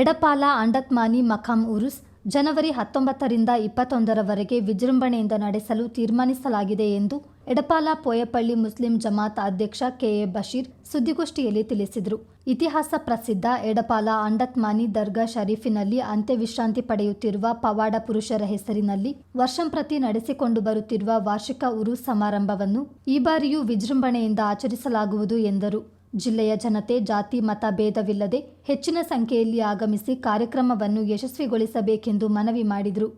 ಎಡಪಾಲ ಅಂಡತ್ಮಾನಿ ಮಖಾಂ ಉರುಸ್ ಜನವರಿ ಹತ್ತೊಂಬತ್ತರಿಂದ ಇಪ್ಪತ್ತೊಂದರವರೆಗೆ ವಿಜೃಂಭಣೆಯಿಂದ ನಡೆಸಲು ತೀರ್ಮಾನಿಸಲಾಗಿದೆ ಎಂದು ಎಡಪಾಲ ಪೋಯಪಳ್ಳಿ ಮುಸ್ಲಿಂ ಜಮಾತ್ ಅಧ್ಯಕ್ಷ ಕೆಎ ಬಶೀರ್ ಸುದ್ದಿಗೋಷ್ಠಿಯಲ್ಲಿ ತಿಳಿಸಿದರು. ಇತಿಹಾಸ ಪ್ರಸಿದ್ಧ ಎಡಪಾಲ ಅಂಡತ್ಮಾನಿ ದರ್ಗಾ ಶರೀಫಿನಲ್ಲಿ ಅಂತ್ಯವಿಶ್ರಾಂತಿ ಪಡೆಯುತ್ತಿರುವ ಪವಾಡ ಪುರುಷರ ಹೆಸರಿನಲ್ಲಿ ವರ್ಷಂಪ್ರತಿ ನಡೆಸಿಕೊಂಡು ಬರುತ್ತಿರುವ ವಾರ್ಷಿಕ ಉರುಸ್ ಸಮಾರಂಭವನ್ನು ಈ ಬಾರಿಯೂ ವಿಜೃಂಭಣೆಯಿಂದ ಆಚರಿಸಲಾಗುವುದು ಎಂದರು. ಜಿಲ್ಲೆಯ ಜನತೆ, ಜಾತಿ, ಮತ ಭೇದವಿಲ್ಲದೆ ಹೆಚ್ಚಿನ ಸಂಖ್ಯೆಯಲ್ಲಿ ಆಗಮಿಸಿ ಕಾರ್ಯಕ್ರಮವನ್ನು ಯಶಸ್ವಿಗೊಳಿಸಬೇಕೆಂದು ಮನವಿ ಮಾಡಿದರು.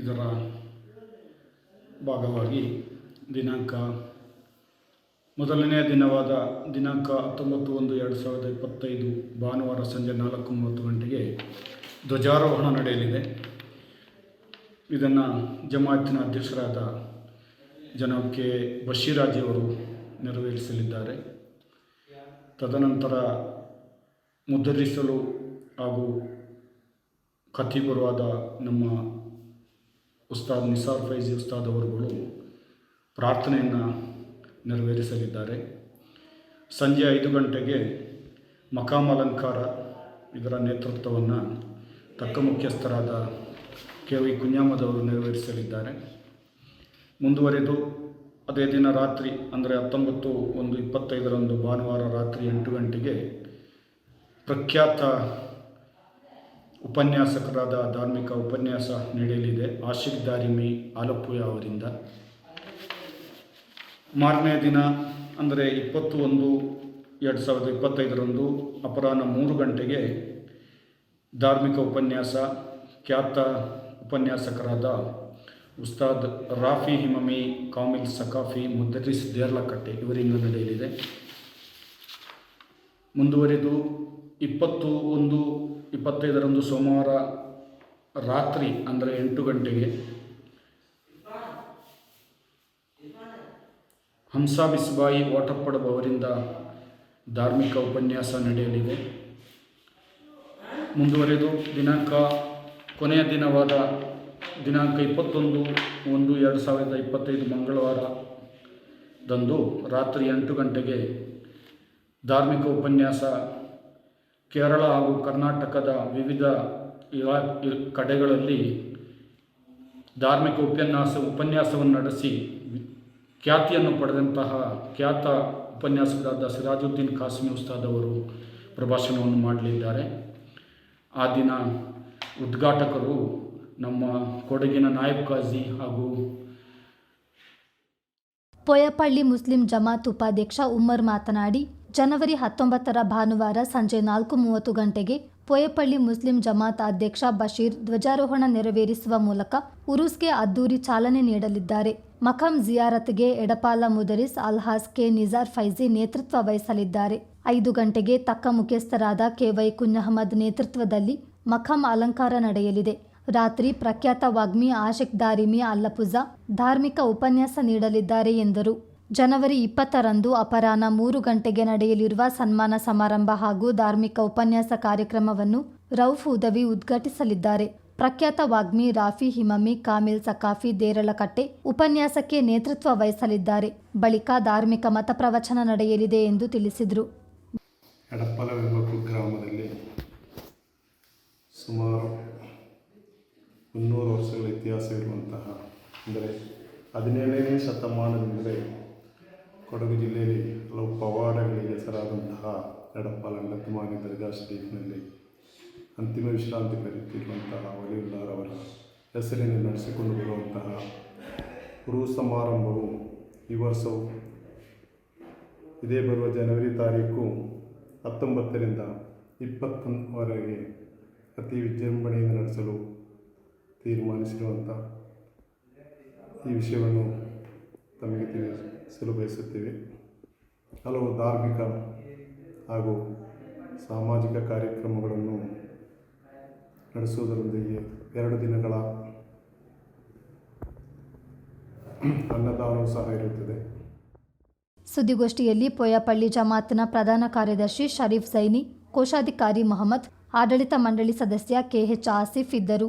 ಇದರ ಭಾಗವಾಗಿ ದಿನಾಂಕ ಮೊದಲನೆಯ ದಿನವಾದ ದಿನಾಂಕ ಹತ್ತೊಂಬತ್ತು ಒಂದು ಎರಡು ಸಾವಿರದ ಇಪ್ಪತ್ತೈದು ಭಾನುವಾರ ಸಂಜೆ ನಾಲ್ಕು ಮೂವತ್ತು ಗಂಟೆಗೆ ಧ್ವಜಾರೋಹಣ ನಡೆಯಲಿದೆ. ಇದನ್ನು ಜಮಾತಿನ ಅಧ್ಯಕ್ಷರಾದ ಜನಾಬ್ ಕೆ. ಬಶೀರಾಜಿಯವರು ನೆರವೇರಿಸಲಿದ್ದಾರೆ. ತದನಂತರ ಮುದ್ರಿಸಲು ಹಾಗೂ ಖತೀಬರು ನಮ್ಮ ಉಸ್ತಾದ್ ನಿಸಾರ್ ಫೈಜಿ ಉಸ್ತಾದ್ ಅವರುಗಳು ಪ್ರಾರ್ಥನೆಯನ್ನು ನೆರವೇರಿಸಲಿದ್ದಾರೆ. ಸಂಜೆ ಐದು ಗಂಟೆಗೆ ಮಕಾಮ್ ಅಲಂಕಾರ ಇದರ ನೇತೃತ್ವವನ್ನು ತಕ್ಕ ಮುಖ್ಯಸ್ಥರಾದ ಕೆ ವಿ ಕುಂಜಾಮದವರು ನೆರವೇರಿಸಲಿದ್ದಾರೆ. ಮುಂದುವರೆದು ಅದೇ ದಿನ ರಾತ್ರಿ, ಅಂದರೆ ಹತ್ತೊಂಬತ್ತು ಒಂದು ಇಪ್ಪತ್ತೈದರಂದು ಭಾನುವಾರ ರಾತ್ರಿ ಎಂಟು ಗಂಟೆಗೆ ಪ್ರಖ್ಯಾತ ಉಪನ್ಯಾಸಕರಾದ ಧಾರ್ಮಿಕ ಉಪನ್ಯಾಸ ನಡೆಯಲಿದೆ ಆಶಿಕ್ ದಾರಿಮಿ ಆಲಪ್ಪುಯ ಅವರಿಂದ. ಮಾರನೇ ದಿನ, ಅಂದರೆ ಇಪ್ಪತ್ತು ಒಂದು ಎರಡು ಸಾವಿರದ ಇಪ್ಪತ್ತೈದರಂದು ಅಪರಾಹ್ನ ಮೂರು ಗಂಟೆಗೆ ಧಾರ್ಮಿಕ ಉಪನ್ಯಾಸ, ಖ್ಯಾತ ಉಪನ್ಯಾಸಕರಾದ ಉಸ್ತಾದ್ ರಾಫಿ ಹಿಮಮಿ, ಕಾಮಿಲ್ ಸಕಾಫಿ ಮುದ್ದರಿಸ್ ದೇರ್ಲಕಟ್ಟೆ ಇವರಿಂದ ನಡೆಯಲಿದೆ. ಮುಂದುವರೆದು ಇಪ್ಪತ್ತು ಒಂದು ಇಪ್ಪತ್ತೈದರಂದು ಸೋಮವಾರ ರಾತ್ರಿ ಅಂದರೆ ಎಂಟು ಗಂಟೆಗೆ ಹಂಸಾ ಬಿಸ್ಬಾಯಿ ವಾಟಪ್ಪಡಬ ಅವರಿಂದ ಧಾರ್ಮಿಕ ಉಪನ್ಯಾಸ ನಡೆಯಲಿದೆ. ಮುಂದುವರೆದು ದಿನಾಂಕ ಕೊನೆಯ ದಿನವಾದ ದಿನಾಂಕ ಇಪ್ಪತ್ತೊಂದು, ಒಂದು, ಎರಡು ಸಾವಿರದ ಇಪ್ಪತ್ತೈದು ಮಂಗಳವಾರದಂದು ರಾತ್ರಿ ಎಂಟು ಗಂಟೆಗೆ ಧಾರ್ಮಿಕ ಉಪನ್ಯಾಸ ಕೇರಳ ಹಾಗೂ ಕರ್ನಾಟಕದ ವಿವಿಧ ಇಲಾ ಕಡೆಗಳಲ್ಲಿ ಧಾರ್ಮಿಕ ಉಪನ್ಯಾಸ, ಉಪನ್ಯಾಸವನ್ನು ನಡೆಸಿ ಖ್ಯಾತಿಯನ್ನು ಪಡೆದಂತಹ ಖ್ಯಾತ ಉಪನ್ಯಾಸಕರಾದ ಸಿರಾಜುದ್ದೀನ್ ಖಾಸಿಮಿ ಉಸ್ತಾದ್ ಅವರು ಪ್ರಭಾಷಣವನ್ನು ಮಾಡಲಿದ್ದಾರೆ. ಆ ದಿನ ಉದ್ಘಾಟಕರು ನಮ್ಮ ಕೊಡಗಿನ ನಾಯಬ್ ಕಾಜಿ ಹಾಗೂ ಪೊಯಪಳ್ಳಿ ಮುಸ್ಲಿಂ ಜಮಾತ್ ಉಪಾಧ್ಯಕ್ಷ ಉಮ್ಮರ್ ಮಾತನಾಡಿ, ಜನವರಿ ಹತ್ತೊಂಬತ್ತರ ಭಾನುವಾರ ಸಂಜೆ ನಾಲ್ಕು ಮೂವತ್ತು ಗಂಟೆಗೆ ಪೊಯಪಳ್ಳಿ ಮುಸ್ಲಿಂ ಜಮಾತ್ ಅಧ್ಯಕ್ಷ ಬಶೀರ್ ಧ್ವಜಾರೋಹಣ ನೆರವೇರಿಸುವ ಮೂಲಕ ಉರುಸ್ಗೆ ಅದ್ದೂರಿ ಚಾಲನೆ ನೀಡಲಿದ್ದಾರೆ. ಮಖಂ ಜಿಯಾರತ್ಗೆ ಎಡಪಾಲ ಮುದರಿಸ್ ಅಲ್ಹಾಸ್ ಕೆ ನಿಜಾರ್ ಫೈಜಿ ನೇತೃತ್ವ ವಹಿಸಲಿದ್ದಾರೆ. ಐದು ಗಂಟೆಗೆ ತಕ್ಕ ಮುಖ್ಯಸ್ಥರಾದ ಕೆವೈ ಕುನ್ನಹಮದ್ ನೇತೃತ್ವದಲ್ಲಿ ಮಖಂ ಅಲಂಕಾರ ನಡೆಯಲಿದೆ. ರಾತ್ರಿ ಪ್ರಖ್ಯಾತ ವಾಗ್ಮಿ ಆಶಿಕ್ ದಾರಿಮಿ ಅಲ್ಲಪುಜ ಧಾರ್ಮಿಕ ಉಪನ್ಯಾಸ ನೀಡಲಿದ್ದಾರೆ ಎಂದರು. ಜನವರಿ ಇಪ್ಪತ್ತರಂದು ಅಪರಾಹ್ನ ಮೂರು ಗಂಟೆಗೆ ನಡೆಯಲಿರುವ ಸನ್ಮಾನ ಸಮಾರಂಭ ಹಾಗೂ ಧಾರ್ಮಿಕ ಉಪನ್ಯಾಸ ಕಾರ್ಯಕ್ರಮವನ್ನು ರೌಫ್ ಉದವಿ ಉದ್ಘಾಟಿಸಲಿದ್ದಾರೆ. ಪ್ರಖ್ಯಾತ ವಾಗ್ಮಿ ರಾಫಿ ಹಿಮಮಿ, ಕಾಮಿಲ್ ಸಕಾಫಿ ದೇರಳಕಟ್ಟೆ ಉಪನ್ಯಾಸಕ್ಕೆ ನೇತೃತ್ವ ವಹಿಸಲಿದ್ದಾರೆ. ಬಳಿಕ ಧಾರ್ಮಿಕ ಮತ ಪ್ರವಚನ ನಡೆಯಲಿದೆ ಎಂದು ತಿಳಿಸಿದರು. ಇತಿಹಾಸವಿರುವಂತಹ ಅಂದರೆ ಹದಿನೇಳನೇ ಶತಮಾನದಿಂದಲೇ ಕೊಡಗು ಜಿಲ್ಲೆಯಲ್ಲಿ ಹಲವು ಪವಾಡಗಳಿಗೆ ಹೆಸರಾದಂತಹ ಎಡಪ್ಪಾಲ ಅಂಗತಮಾನಿ ದರ್ಗಾ ಶರೀಫ್ನಲ್ಲಿ ಅಂತಿಮ ವಿಶ್ರಾಂತಿ ಪಡೆಯುತ್ತಿರುವಂತಹ ವಲಿಯುಲ್ಲಾರವರ ಹೆಸರಿನಲ್ಲಿ ನಡೆಸಿಕೊಂಡು ಬರುವಂತಹ ಗುರು ಸಮಾರಂಭವು ಈ ವರ್ಷವು ಇದೇ ಬರುವ ಜನವರಿ ತಾರೀಕು ಹತ್ತೊಂಬತ್ತರಿಂದ ಇಪ್ಪತ್ತೊಂದರವರೆಗೆ ಅತಿ ವಿಜೃಂಭಣೆಯಿಂದ ನಡೆಸಲು ತೀರ್ಮಾನಿಸಿರುವಂಥ ಈ ವಿಷಯವನ್ನು ತಮಗೆ ತಿಳಿಸಲು ಬಯಸುತ್ತೇವೆ. ಹಲವು ಧಾರ್ಮಿಕ ಹಾಗೂ ಸಾಮಾಜಿಕ ಕಾರ್ಯಕ್ರಮಗಳನ್ನು ನಡೆಸುವುದರೊಂದಿಗೆ ಎರಡು ದಿನಗಳ ಅನ್ನದಾನವೂ ಸಹ ಇರುತ್ತದೆ. ಸುದ್ದಿಗೋಷ್ಠಿಯಲ್ಲಿ ಪೊಯಪಳ್ಳಿ ಜಮಾತ್ನ ಪ್ರಧಾನ ಕಾರ್ಯದರ್ಶಿ ಶರೀಫ್ ಸೈನಿ, ಕೋಶಾಧಿಕಾರಿ ಮೊಹಮ್ಮದ್, ಆಡಳಿತ ಮಂಡಳಿ ಸದಸ್ಯ ಕೆಎಚ್ ಆಸಿಫ್ ಇದ್ದರು.